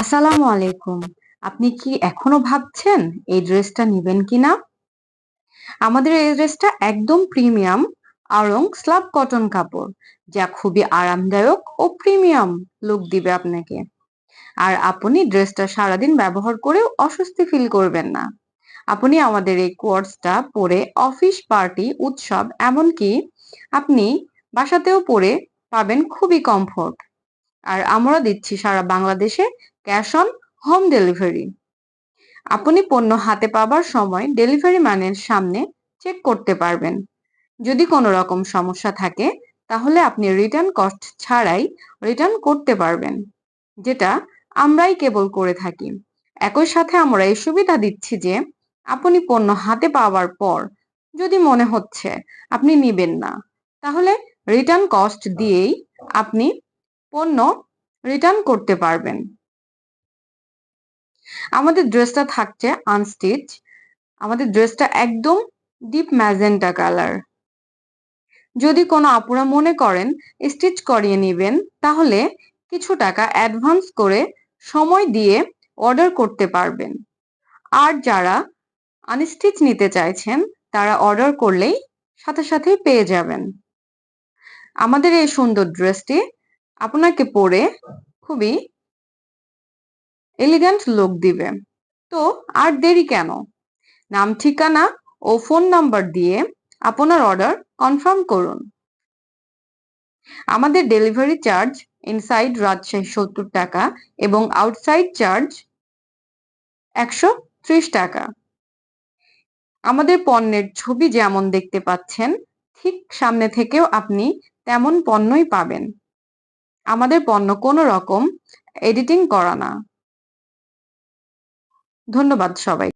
আসসালামু আলাইকুম। আপনি কি এখনও ভাবছেন এই ড্রেসটা নিবেন কিনা? আমাদের এই ড্রেসটা একদম প্রিমিয়াম আরং স্লাব কটন কাপড়, যা খুবই আরামদায়ক ও প্রিমিয়াম লুক দিবে আপনাকে। আর আপনি ড্রেসটা সারাদিন ব্যবহার করেও অস্বস্তি ফিল করবেন না। আপনি আমাদের এই কোর্সটা পরে অফিস পার্টি, উৎসব, এমনকি আপনি বাসাতেও পরে পাবেন খুবই কমফোর্ট। আর আমরা দিচ্ছি সারা বাংলাদেশে ক্যাশ অন হোম ডেলিভারি। আপনি পণ্য হাতে পাবার সময় ডেলিভারি ম্যানের সামনে চেক করতে পারবেন। যদি কোনো রকম সমস্যা থাকে, তাহলে আপনি রিটার্ন কস্ট ছাড়াই রিটার্ন করতে পারবেন, যেটা আমরাই কেবল করে থাকি। একই সাথে আমরা এই সুবিধা দিচ্ছি যে, আপনি পণ্য হাতে পাওয়ার পর যদি মনে হচ্ছে আপনি নিবেন না, তাহলে রিটার্ন কস্ট দিয়েই আপনি পণ্য রিটার্ন করতে পারবেন। আমাদের ড্রেসটা থাকছে আনস্টিচ আমাদের ড্রেসটা একদম ডিপ ম্যাজেন্টা কালার যদি কোনো আপুরা মনে করেন স্টিচ করিয়ে নেবেন, তাহলে কিছু টাকা অ্যাডভান্স করে সময় দিয়ে অর্ডার করতে পারবেন। আর যারা আনস্টিচ নিতে চাইছেন, তারা অর্ডার করলেই সাথে সাথেই পেয়ে যাবেন। আমাদের এই সুন্দর ড্রেসটি আপনাকে পরে খুবই এলিগ্যান্ট লোক দিবে। তো আর দেরি কেন? নাম, ঠিকানা ও ফোন নাম্বার দিয়ে আপনার অর্ডার কনফার্ম করুন। আমাদের ডেলিভারি চার্জ ইনসাইড রাজশাহী সত্তর টাকা এবং আউটসাইড চার্জ একশো ত্রিশ টাকা। আমাদের পণ্যের ছবি যেমন দেখতে পাচ্ছেন, ঠিক সামনে থেকেও আপনি তেমন পণ্যই পাবেন। আমাদের পণ্য কোনো রকম এডিটিং করা না। ধন্যবাদ সবাই